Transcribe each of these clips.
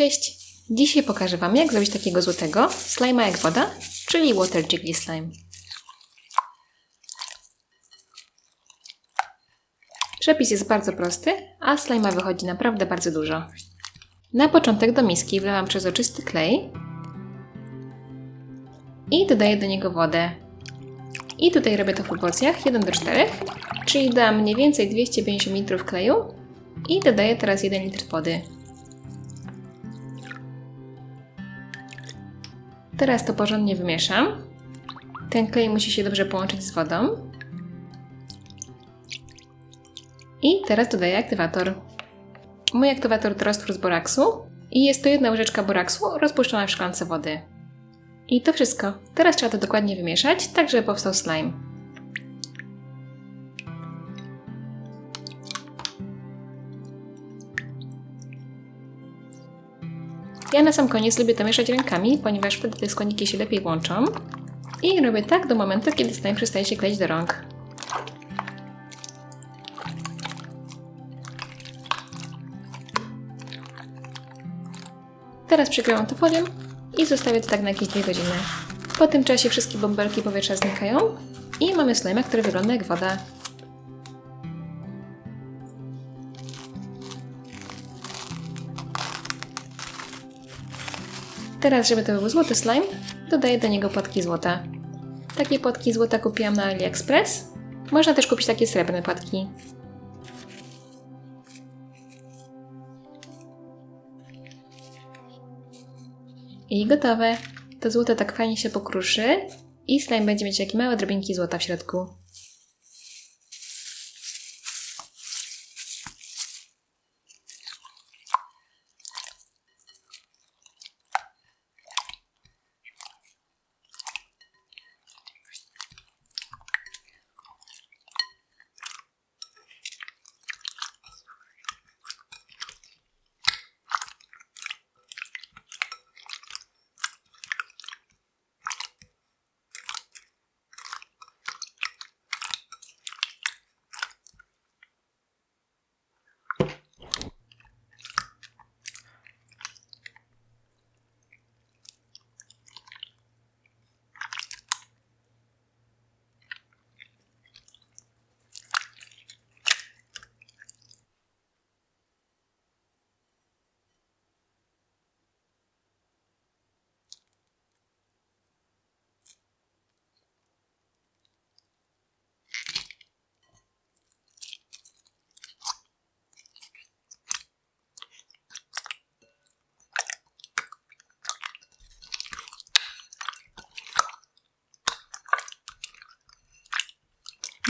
Cześć! Dzisiaj pokażę Wam, jak zrobić takiego złotego slima jak woda, czyli Water Jiggly Slime. Przepis jest bardzo prosty, a slima wychodzi naprawdę bardzo dużo. Na początek do miski wlewam przezroczysty klej i dodaję do niego wodę. I tutaj robię to w proporcjach 1 do 4, czyli dam mniej więcej 250 ml kleju i dodaję teraz 1 litr wody. Teraz to porządnie wymieszam. Ten klej musi się dobrze połączyć z wodą. I teraz dodaję aktywator. Mój aktywator to roztwór z boraksu i jest to jedna łyżeczka boraksu rozpuszczona w szklance wody. I to wszystko. Teraz trzeba to dokładnie wymieszać, tak żeby powstał slime. Ja na sam koniec lubię to mieszać rękami, ponieważ wtedy te składniki się lepiej łączą. I robię tak do momentu, kiedy slime przestaje się kleić do rąk. Teraz przykrywam to folią i zostawię to tak na jakieś 2 godziny. Po tym czasie wszystkie bąbelki powietrza znikają i mamy slime, który wygląda jak woda. Teraz, żeby to był złoty slime, dodaję do niego płatki złota. Takie płatki złota kupiłam na AliExpress. Można też kupić takie srebrne płatki. I gotowe. To złoto tak fajnie się pokruszy i slime będzie mieć takie małe drobinki złota w środku.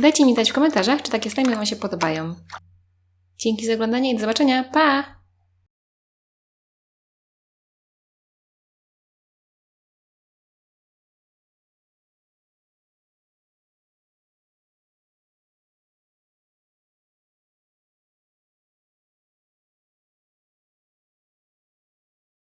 Dajcie mi znać w komentarzach, czy takie slimy Wam się podobają. Dzięki za oglądanie i do zobaczenia. Pa!